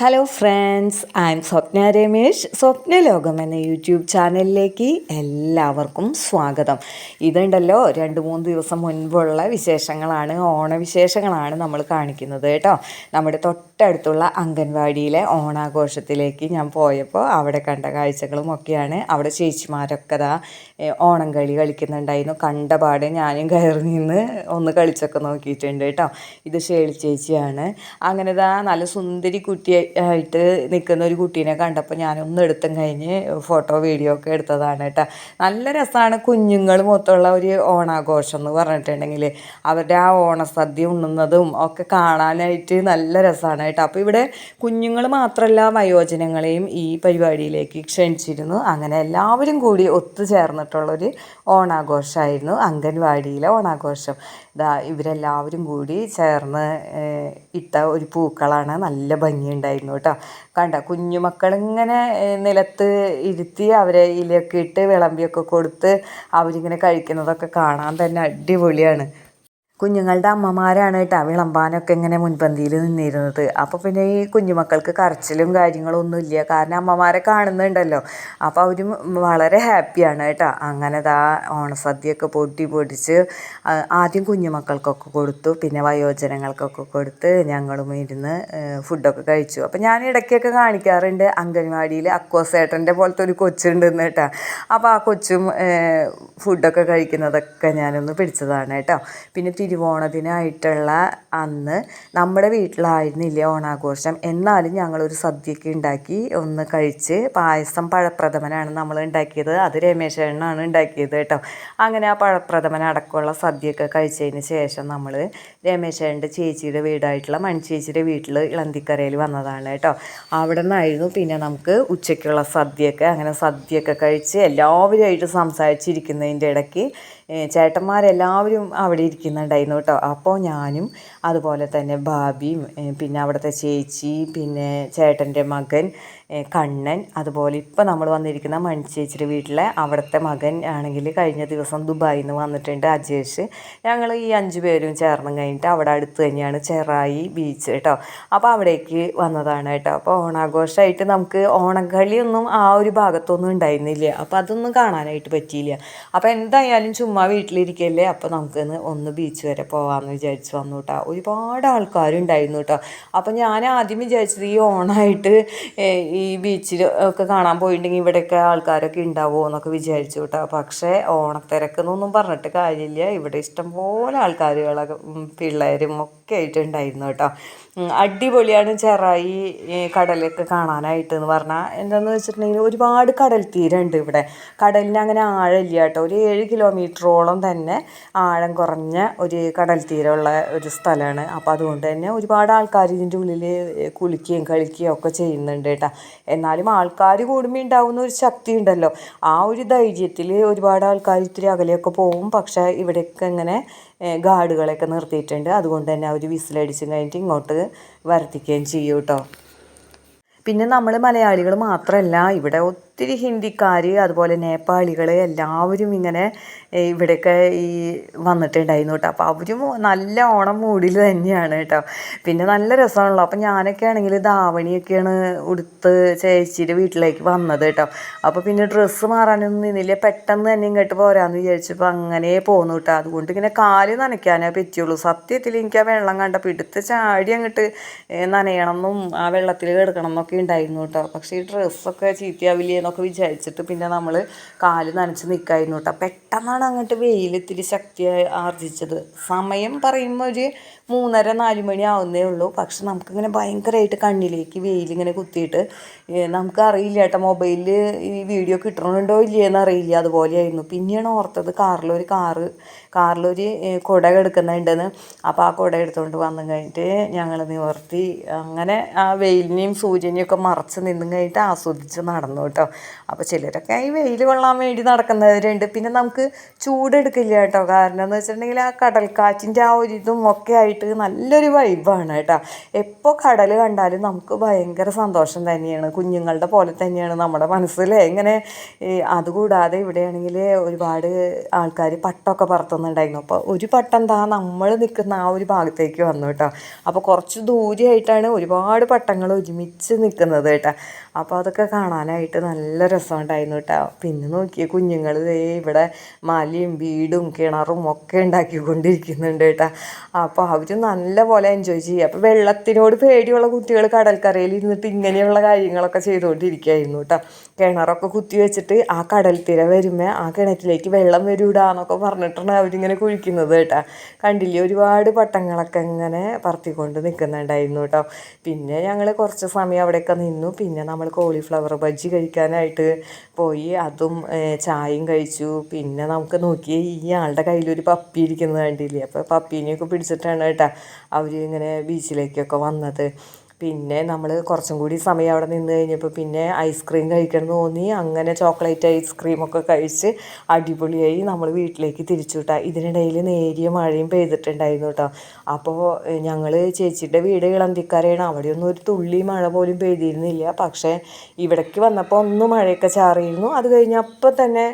Hello friends I am Swapna Ramesh Swapna Lokam എന്ന YouTube ചാനലിലേക്ക് എല്ലാവർക്കും സ്വാഗതം. ഇതുണ്ടല്ലോ രണ്ട് മൂന്ന് ദിവസം മുൻപുള്ള വിശേഷങ്ങളാണ് ഓണവിശേഷങ്ങളാണ് നമ്മൾ കാണിക്കുന്നത് കേട്ടോ. നമ്മുടെ തൊട്ടടുത്തുള്ള അംഗൻവാടിയിലെ ഓണാഘോഷത്തിലേക്ക് ഞാൻ പോയപ്പോൾ അവിടെ കണ്ട കാഴ്ചകളും ഒക്കെയാണ്. അവിടെ ചേച്ചിമാരൊക്കെ ദാ ഓണം കളി കളിക്കുന്നുണ്ടായിരുന്നു. കണ്ട പാടെ ഞാനും കയറി നിന്ന് ഒന്ന് കളിച്ചൊക്കെ നോക്കിയിട്ടുണ്ട് കേട്ടോ. ഇത് ഷേളി ചേച്ചിയാണ്. അങ്ങനെ ദാ നല്ല സുന്ദരി കുട്ടി ആയിട്ട് നിൽക്കുന്ന ഒരു കുട്ടീനെ കണ്ടപ്പോൾ ഞാനൊന്ന് എടുത്തും കഴിഞ്ഞ് ഫോട്ടോ വീഡിയോ ഒക്കെ എടുത്തതാണ് കേട്ടോ. നല്ല രസമാണ് കുഞ്ഞുങ്ങൾ മൊത്തമുള്ള ഒരു ഓണാഘോഷം എന്ന് പറഞ്ഞിട്ടുണ്ടെങ്കിൽ അവരുടെ ആ ഓണസദ്യ ഉണ്ണുന്നതും ഒക്കെ കാണാനായിട്ട് നല്ല രസമാണ് കേട്ടോ. അപ്പോൾ ഇവിടെ കുഞ്ഞുങ്ങൾ മാത്രമല്ല വയോജനങ്ങളെയും ഈ പരിപാടിയിലേക്ക് ക്ഷണിച്ചിരുന്നു. അങ്ങനെ എല്ലാവരും കൂടി ഒത്തുചേർന്നിട്ടുള്ളൊരു ഓണാഘോഷമായിരുന്നു അംഗൻവാടിയിലെ ഓണാഘോഷം. ഇതാ ഇവരെല്ലാവരും കൂടി ചേർന്ന് ഇട്ട ഒരു പൂക്കളാണ്. നല്ല ഭംഗിയുണ്ടായിരുന്നു കേട്ടോ. കണ്ട കുഞ്ഞുമക്കളിങ്ങനെ നിലത്ത് ഇരുത്തി അവരെ ഇലയൊക്കെ ഇട്ട് വിളമ്പിയൊക്കെ കൊടുത്ത് അവരിങ്ങനെ കഴിക്കുന്നതൊക്കെ കാണാൻ തന്നെ അടിപൊളിയാണ്. കുഞ്ഞുങ്ങളുടെ അമ്മമാരാണ് കേട്ടോ വിളമ്പാനൊക്കെ ഇങ്ങനെ മുൻപന്തിയിൽ നിന്നിരുന്നത്. അപ്പോൾ പിന്നെ ഈ കുഞ്ഞുമക്കൾക്ക് കരച്ചിലും കാര്യങ്ങളും ഒന്നും ഇല്ല. കാരണം അമ്മമാരെ കാണുന്നുണ്ടല്ലോ. അപ്പോൾ അവരും വളരെ ഹാപ്പിയാണ് കേട്ടോ. അങ്ങനെ ദാ ഓണസദ്യയൊക്കെ പൊട്ടി പൊടിച്ച് ആദ്യം കുഞ്ഞുമക്കൾക്കൊക്കെ കൊടുത്തു. പിന്നെ വയോജനങ്ങൾക്കൊക്കെ കൊടുത്ത് ഞങ്ങളും ഇരുന്ന് ഫുഡൊക്കെ കഴിച്ചു. അപ്പോൾ ഞാൻ ഇടയ്ക്കൊക്കെ കാണിക്കാറുണ്ട് അംഗൻവാടിയിൽ അക്കോസേട്ടന്റെ പോലത്തെ ഒരു കൊച്ചുണ്ടെന്ന് കേട്ടോ. അപ്പോൾ ആ കൊച്ചും ഫുഡൊക്കെ കഴിക്കുന്നതൊക്കെ ഞാനൊന്ന് പിടിച്ചതാണ് കേട്ടോ. പിന്നെ തിരുവോണത്തിനായിട്ടുള്ള അന്ന് നമ്മുടെ വീട്ടിലായിരുന്നില്ല ഓണാഘോഷം. എന്നാലും ഞങ്ങളൊരു സദ്യയൊക്കെ ഉണ്ടാക്കി ഒന്ന് കഴിച്ച് പായസം പഴപ്രഥമനാണ് നമ്മൾ ഉണ്ടാക്കിയത്. അത് രമേശേണ്ണാണ് ഉണ്ടാക്കിയത് കേട്ടോ. അങ്ങനെ ആ പഴപ്രഥമൻ അടക്കമുള്ള സദ്യയൊക്കെ കഴിച്ചതിന് ശേഷം നമ്മൾ രമേശേന്റെ ചേച്ചിയുടെ വീടായിട്ടുള്ള മൺചേച്ചിയുടെ വീട്ടിൽ ഇളന്തിക്കരയിൽ വന്നതാണ് കേട്ടോ. അവിടെ നിന്നായിരുന്നു പിന്നെ നമുക്ക് ഉച്ചയ്ക്കുള്ള സദ്യയൊക്കെ. അങ്ങനെ സദ്യയൊക്കെ കഴിച്ച് എല്ലാവരുമായിട്ട് സംസാരിച്ചിരിക്കുന്നതിന്റെ ഇടയ്ക്ക് ചേട്ടന്മാരെല്ലാവരും അവിടെ ഇരിക്കുന്നുണ്ടായിരുന്നു കേട്ടോ. അപ്പോൾ ഞാനും അതുപോലെ തന്നെ ഭാബിയും പിന്നെ അവിടുത്തെ ചേച്ചി പിന്നെ ചേട്ടന്റെ മകൻ കണ്ണൻ അതുപോലെ ഇപ്പം നമ്മൾ വന്നിരിക്കുന്ന മൺചേച്ചിയുടെ വീട്ടിലെ അവിടുത്തെ മകൻ ആണെങ്കിൽ കഴിഞ്ഞ ദിവസം ദുബായിൽ നിന്ന് വന്നിട്ടുണ്ട് അജേഷ്. ഞങ്ങൾ ഈ അഞ്ച് പേരും ചേർന്ന് കഴിഞ്ഞിട്ട് അവിടെ അടുത്ത് തന്നെയാണ് ചെറായി ബീച്ച് കേട്ടോ അപ്പോൾ അവിടേക്ക് വന്നതാണ് കേട്ടോ അപ്പോൾ ഓണാഘോഷമായിട്ട് നമുക്ക് ഓണക്കളിയൊന്നും ആ ഒരു ഭാഗത്തൊന്നും ഉണ്ടായിരുന്നില്ല. അപ്പോൾ അതൊന്നും കാണാനായിട്ട് പറ്റിയില്ല. അപ്പോൾ എന്തായാലും ചുമ്മാ വീട്ടിലിരിക്കല്ലേ? അപ്പോൾ നമുക്കൊന്ന് ഒന്ന് ബീച്ച് വരെ പോകാമെന്ന് വിചാരിച്ച് വന്നു കേട്ടോ ഒരുപാട് ആൾക്കാരുണ്ടായിരുന്നു കേട്ടോ അപ്പോൾ ഞാൻ ആദ്യം വിചാരിച്ചത് ഈ ഓണമായിട്ട് ഏഹ്, ഈ ബീച്ചിൽ ഒക്കെ കാണാൻ പോയിട്ടുണ്ടെങ്കിൽ ഇവിടെയൊക്കെ ആൾക്കാരൊക്കെ ഉണ്ടാവുമോ എന്നൊക്കെ വിചാരിച്ചു കേട്ടോ. പക്ഷേ ഓണത്തിരക്കെന്നൊന്നും പറഞ്ഞിട്ട് കാര്യമില്ല. ഇവിടെ ഇഷ്ടം പോലെ ആൾക്കാരുകളൊക്കെ പിള്ളേരും ഒക്കെ ആയിട്ടുണ്ടായിരുന്നു കേട്ടോ. അടിപൊളിയാണ് ചെറായി കടലൊക്കെ കാണാനായിട്ട് എന്ന് പറഞ്ഞാൽ. എന്താണെന്ന് വെച്ചിട്ടുണ്ടെങ്കിൽ ഒരുപാട് കടൽ തീരമുണ്ട് ഇവിടെ. കടലിന് അങ്ങനെ ആഴമില്ല കേട്ടോ. ഒരു ഏഴ് കിലോമീറ്ററോളം തന്നെ ആഴം കുറഞ്ഞ ഒരു കടൽ തീരമുള്ള ഒരു സ്ഥലമാണ്. അപ്പോൾ അതുകൊണ്ട് തന്നെ ഒരുപാട് ആൾക്കാർ ഇതിന്റെ ഉള്ളിൽ കുളിക്കുകയും കളിക്കുകയും ഒക്കെ ചെയ്യുന്നുണ്ട് കേട്ടോ. എന്നാലും ആൾക്കാർ കൂടുമ്പോൾ ഉണ്ടാവുന്ന ഒരു ശക്തി ഉണ്ടല്ലോ. ആ ഒരു ധൈര്യത്തിൽ ഒരുപാട് ആൾക്കാർ ഇത്തിരി അകലെയൊക്കെ പോവും. പക്ഷേ ഇവിടെയൊക്കെ ഇങ്ങനെ ഗാർഡുകളൊക്കെ നിർത്തിയിട്ടുണ്ട്. അതുകൊണ്ട് തന്നെ അവർ വിസിലടിച്ചും കഴിഞ്ഞിട്ട് ഇങ്ങോട്ട് വർത്തിക്കുകയും ചെയ്യും കേട്ടോ. പിന്നെ നമ്മൾ മലയാളികൾ മാത്രമല്ല ഇവിടെ ഒത്തിരി ഹിന്ദിക്കാർ അതുപോലെ നേപ്പാളികൾ എല്ലാവരും ഇങ്ങനെ ഇവിടെയൊക്കെ ഈ വന്നിട്ടുണ്ടായിരുന്നു കേട്ടോ. അപ്പോൾ അവരും നല്ല ഓണം മൂടിൽ തന്നെയാണ് കേട്ടോ. പിന്നെ നല്ല രസമാണല്ലോ. അപ്പോൾ ഞാനൊക്കെ ആണെങ്കിൽ ധാവണിയൊക്കെയാണ് ഉടുത്ത് ചേച്ചിയുടെ വീട്ടിലേക്ക് വന്നത് കേട്ടോ. അപ്പോൾ പിന്നെ ഡ്രസ്സ് മാറാനൊന്നും നിന്നില്ല. പെട്ടെന്ന് തന്നെ ഇങ്ങോട്ട് പോരാന്ന് വിചാരിച്ചപ്പോൾ അങ്ങനെ പോന്നു കേട്ടോ. അതുകൊണ്ട് ഇങ്ങനെ കാൽ നനയ്ക്കാനേ പറ്റിയുള്ളൂ സത്യത്തിൽ എനിക്ക് ആ വെള്ളം കണ്ടപ്പോൾ എടുത്ത് ചാടി അങ്ങോട്ട് നനയണമെന്നും ആ വെള്ളത്തിൽ കിടക്കണം എന്നൊക്കെ ഉണ്ടായിരുന്നു കേട്ടോ. പക്ഷേ ഈ ഡ്രസ്സൊക്കെ ചീത്തയാവില്ലേ എന്നൊക്കെ വിചാരിച്ചിട്ട് പിന്നെ നമ്മൾ കാൽ നനച്ച് നിൽക്കായിരുന്നു കേട്ടോ. പെട്ടെന്നാണ് അങ്ങോട്ട് വെയിൽ ഇത്തിരി ശക്തി ആർജിച്ചത്. സമയം പറയുമ്പോൾ ഒരു മൂന്നര നാല് മണി ആവുന്നേ ഉള്ളൂ. പക്ഷെ നമുക്കിങ്ങനെ ഭയങ്കരമായിട്ട് കണ്ണിലേക്ക് വെയിലിങ്ങനെ കുത്തിയിട്ട് നമുക്ക് അറിയില്ല കേട്ടോ മൊബൈലിൽ ഈ വീഡിയോ കിട്ടണുണ്ടോ ഇല്ലയെന്ന് അറിയില്ല അതുപോലെയായിരുന്നു. പിന്നെയാണ് ഓർത്തത് കാറിലൊരു കാറ് കാറിലൊരു കുട കെടുക്കുന്നുണ്ടെന്ന്. അപ്പോൾ ആ കുട എടുത്തുകൊണ്ട് വന്നു കഴിഞ്ഞിട്ട് ഞങ്ങൾ നിവർത്തി അങ്ങനെ ആ വെയിലിനെയും സൂര്യനെയും ഒക്കെ മറച്ച് നിന്നും കഴിഞ്ഞിട്ട് ആസ്വദിച്ച് നടന്നു കേട്ടോ. അപ്പോൾ ചിലരൊക്കെ ഈ വെയിൽ കൊള്ളാൻ വേണ്ടി നടക്കുന്നവരുണ്ട്. പിന്നെ നമുക്ക് ചൂടെടുക്കില്ല കേട്ടോ. കാരണം എന്ന് വെച്ചിട്ടുണ്ടെങ്കിൽ ആ കടൽക്കാറ്റിന്റെ ആ ഒരു ഇതും ഒക്കെ ആയിട്ട് നല്ലൊരു വൈബാണ് കേട്ടോ. എപ്പോൾ കടൽ കണ്ടാലും നമുക്ക് ഭയങ്കര സന്തോഷം തന്നെയാണ്. കുഞ്ഞുങ്ങളുടെ പോലെ തന്നെയാണ് നമ്മുടെ മനസ്സിൽ ഇങ്ങനെ അതുകൂടാതെ ഇവിടെയാണെങ്കിൽ ഒരുപാട് ആൾക്കാർ പട്ടമൊക്കെ പറത്തുന്നുണ്ടായിരുന്നു. അപ്പോൾ ഒരു പട്ടം താ നമ്മൾ നിൽക്കുന്ന ആ ഒരു ഭാഗത്തേക്ക് വന്നു കേട്ടോ. അപ്പോൾ കുറച്ച് ദൂരെയായിട്ടാണ് ഒരുപാട് പട്ടങ്ങൾ ഒരുമിച്ച് നിൽക്കുന്നത് കേട്ടോ. അപ്പോൾ അതൊക്കെ കാണാനായിട്ട് നല്ല രസമുണ്ടായിരുന്നു കേട്ടോ. പിന്നെ നോക്കിയ കുഞ്ഞുങ്ങൾ ഇവിടെ മലയും വീടും കിണറും ഒക്കെ ഉണ്ടാക്കിക്കൊണ്ടിരിക്കുന്നുണ്ട് കേട്ടോ. അപ്പോൾ അവർ നല്ല പോലെ എൻജോയ് ചെയ്യുക അപ്പോൾ വെള്ളത്തിനോട് പേടിയുള്ള കുട്ടികൾ കടൽക്കരയിൽ ഇരുന്നിട്ട് ഇങ്ങനെയുള്ള കാര്യങ്ങളൊക്കെ ചെയ്തുകൊണ്ടിരിക്കുകയായിരുന്നു കേട്ടോ. കിണറൊക്കെ കുത്തി വെച്ചിട്ട് ആ കടൽ തിര വരുമ്പോൾ ആ കിണറ്റിലേക്ക് വെള്ളം വരൂടാന്നൊക്കെ പറഞ്ഞിട്ടാണ് അവരിങ്ങനെ കുഴിക്കുന്നത് കേട്ടോ. കണ്ടില്ലേ? ഒരുപാട് പട്ടങ്ങളൊക്കെ ഇങ്ങനെ പറത്തിക്കൊണ്ട് നിൽക്കുന്നുണ്ടായിരുന്നു കേട്ടോ. പിന്നെ ഞങ്ങൾ കുറച്ച് സമയം അവിടെയൊക്കെ നിന്നു. പിന്നെ നമ്മൾ കോളിഫ്ലവർ ബജ്ജി കഴിക്കാനായിട്ട് പോയി. അതും ചായയും കഴിച്ചു. പിന്നെ നമുക്ക് നോക്കി ഈ ആളുടെ കയ്യിലൊരു പപ്പി ഇരിക്കുന്നത് കണ്ടില്ലേ? അപ്പോൾ പപ്പീനെയൊക്കെ പിടിച്ചിട്ടാണ് കേട്ടോ അവർ ഇങ്ങനെ ബീച്ചിലേക്കൊക്കെ വന്നത്. പിന്നെ നമ്മൾ കുറച്ചും കൂടി സമയം അവിടെ നിന്ന് കഴിഞ്ഞപ്പോൾ പിന്നെ ഐസ്ക്രീം കഴിക്കണം എന്ന് തോന്നി. അങ്ങനെ ചോക്ലേറ്റ് ഐസ്ക്രീം ഒക്കെ കഴിച്ച് അടിപൊളിയായി നമ്മൾ വീട്ടിലേക്ക് തിരിച്ചു വിട്ടാ ഇതിനിടയിൽ നേരിയ മഴയും പെയ്തിട്ടുണ്ടായിരുന്നു കേട്ടോ അപ്പോൾ ഞങ്ങൾ ചേച്ചിയുടെ വീട് ഇളന്തിക്കരയാണ്. അവിടെയൊന്നും ഒരു തുള്ളി മഴ പോലും പെയ്തിരുന്നില്ല. പക്ഷേ ഇവിടേക്ക് വന്നപ്പോൾ ഒന്ന് മഴയൊക്കെ ചാറിയിരുന്നു. അത് കഴിഞ്ഞപ്പോൾ തന്നെ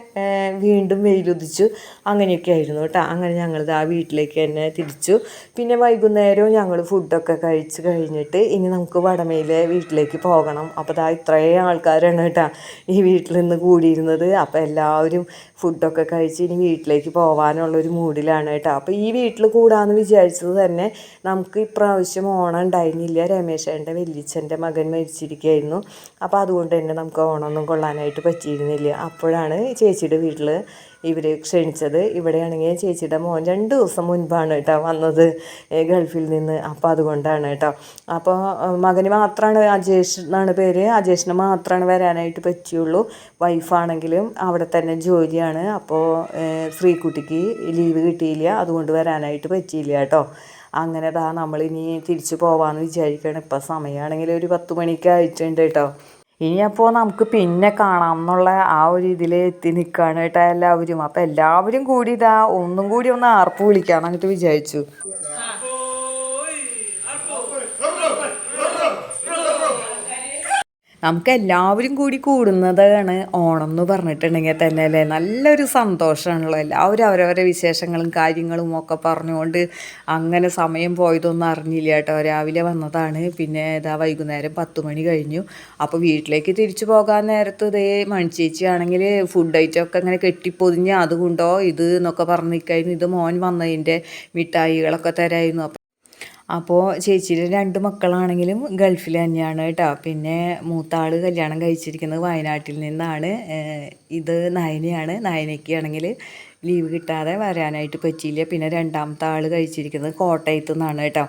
വീണ്ടും വെയിലുദിച്ചു. അങ്ങനെയൊക്കെ ആയിരുന്നു കേട്ടോ അങ്ങനെ ഞങ്ങൾ ആ വീട്ടിലേക്ക് തന്നെ തിരിച്ചു. പിന്നെ വൈകുന്നേരവും ഞങ്ങൾ ഫുഡൊക്കെ കഴിച്ച് കഴിഞ്ഞിട്ട് ഇനി നമുക്ക് വടമയിലെ വീട്ടിലേക്ക് പോകണം. അപ്പോൾ ദാ ഇത്രയും ആൾക്കാരാണ് കേട്ടോ ഈ വീട്ടിൽ നിന്ന് കൂടിയിരുന്നത്. അപ്പോൾ എല്ലാവരും ഫുഡൊക്കെ കഴിച്ച് ഇനി വീട്ടിലേക്ക് പോകാനുള്ളൊരു മൂഡിലാണ് കേട്ടോ. അപ്പോൾ ഈ വീട്ടിൽ കൂടാന്ന് വിചാരിച്ചത് തന്നെ നമുക്ക് ഇപ്രാവശ്യം ഓണം ഉണ്ടായിരുന്നില്ല. രമേശേന്റെ വല്യച്ഛന്റെ മകൻ മരിച്ചിരിക്കുകയായിരുന്നു അപ്പോൾ അതുകൊണ്ട് തന്നെ നമുക്ക് ഓണമൊന്നും കൊള്ളാനായിട്ട് പറ്റിയിരുന്നില്ല. അപ്പോഴാണ് ചേച്ചിയുടെ വീട്ടിൽ ഇവർ ക്ഷണിച്ചത്. ഇവിടെയാണെങ്കിൽ ചേച്ചിയുടെ മോൻ രണ്ട് ദിവസം മുൻപാണ് കേട്ടോ വന്നത് ഗൾഫിൽ നിന്ന്. അപ്പോൾ അതുകൊണ്ടാണ് കേട്ടോ. അപ്പോൾ മകന് മാത്രമാണ് അജേഷ് എന്നാണ് പേര്. അജേഷിന് മാത്രമാണ് വരാനായിട്ട് പറ്റിയുള്ളൂ. വൈഫാണെങ്കിലും അവിടെ തന്നെ ജോലിയാണ്. അപ്പോൾ ശ്രീകുട്ടിക്ക് ലീവ് കിട്ടിയില്ല. അതുകൊണ്ട് വരാനായിട്ട് പറ്റിയില്ല കേട്ടോ. അങ്ങനെ ദാ നമ്മളിനി തിരിച്ചു പോവാമെന്ന് വിചാരിക്കുകയാണ് ഇപ്പം സമയമാണെങ്കിൽ ഒരു പത്ത് മണിക്ക് ആയിട്ടുണ്ട് കേട്ടോ. ഇനി അപ്പോൾ നമുക്ക് പിന്നെ കാണാം എന്നുള്ള ആ ഒരു ഇതിൽ എത്തി നിൽക്കുകയാണ് കേട്ടോ എല്ലാവരും. അപ്പോൾ എല്ലാവരും കൂടി ഇതാ ഒന്നും കൂടി ഒന്ന് ആർപ്പ് വിളിക്കാമെന്ന് അങ്ങോട്ട് വിചാരിച്ചു. നമുക്ക് എല്ലാവരും കൂടി കൂടുന്നതാണ് ഓണം എന്ന് പറഞ്ഞിട്ടുണ്ടെങ്കിൽ തന്നെ അല്ലേ? നല്ലൊരു സന്തോഷമാണല്ലോ. എല്ലാവരും അവരവരുടെ വിശേഷങ്ങളും കാര്യങ്ങളും ഒക്കെ പറഞ്ഞുകൊണ്ട് അങ്ങനെ സമയം പോയതൊന്നും അറിഞ്ഞില്ല കേട്ടോ. രാവിലെ വന്നതാണ്. പിന്നെ ഇതാ വൈകുന്നേരം പത്ത് മണി കഴിഞ്ഞു. അപ്പോൾ വീട്ടിലേക്ക് തിരിച്ചു പോകാൻ നേരത്ത് ഇതേ മൺചേച്ചി ആണെങ്കിൽ ഫുഡ് ഐറ്റം ഒക്കെ ഇങ്ങനെ കെട്ടിപ്പൊതിഞ്ഞ് അതുകൊണ്ടോ ഇത് എന്നൊക്കെ പറഞ്ഞിരിക്കായിരുന്നു ഇത് മോൻ വന്നതിന്റെ മിഠായികളൊക്കെ തരായിരുന്നു. അപ്പോൾ ചേച്ചിയുടെ രണ്ട് മക്കളാണെങ്കിലും ഗൾഫിൽ തന്നെയാണ് കേട്ടോ. പിന്നെ മൂത്ത ആൾ കല്യാണം കഴിച്ചിരിക്കുന്നത് വയനാട്ടിൽ നിന്നാണ്. ഇത് നയനയാണ്. നയനയ്ക്ക് ആണെങ്കിൽ ലീവ് കിട്ടാതെ വരാനായിട്ട് പറ്റിയില്ല. പിന്നെ രണ്ടാമത്തെ ആൾ കഴിച്ചിരിക്കുന്നത് കോട്ടയത്തു നിന്നാണ് കേട്ടോ.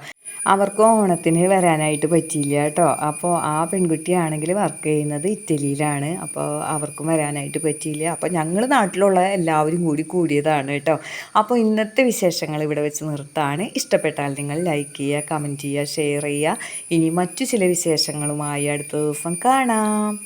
അവർക്ക് ഓണത്തിന് വരാനായിട്ട് പറ്റിയില്ല കേട്ടോ. അപ്പോൾ ആ പെൺകുട്ടിയാണെങ്കിൽ വർക്ക് ചെയ്യുന്നത് ഇറ്റലിയിലാണ്. അപ്പോൾ അവർക്കും വരാനായിട്ട് പറ്റിയില്ല. അപ്പോൾ ഞങ്ങൾ നാട്ടിലുള്ള എല്ലാവരും കൂടി കൂടിയതാണ് കേട്ടോ. അപ്പോൾ ഇന്നത്തെ വിശേഷങ്ങൾ ഇവിടെ വെച്ച് നിർത്താണ്. ഇഷ്ടപ്പെട്ടാൽ നിങ്ങൾ ലൈക്ക് ചെയ്യുക കമന്റ് ചെയ്യുക ഷെയർ ചെയ്യുക. ഇനി മറ്റു ചില വിശേഷങ്ങളുമായി അടുത്ത ദിവസം കാണാം.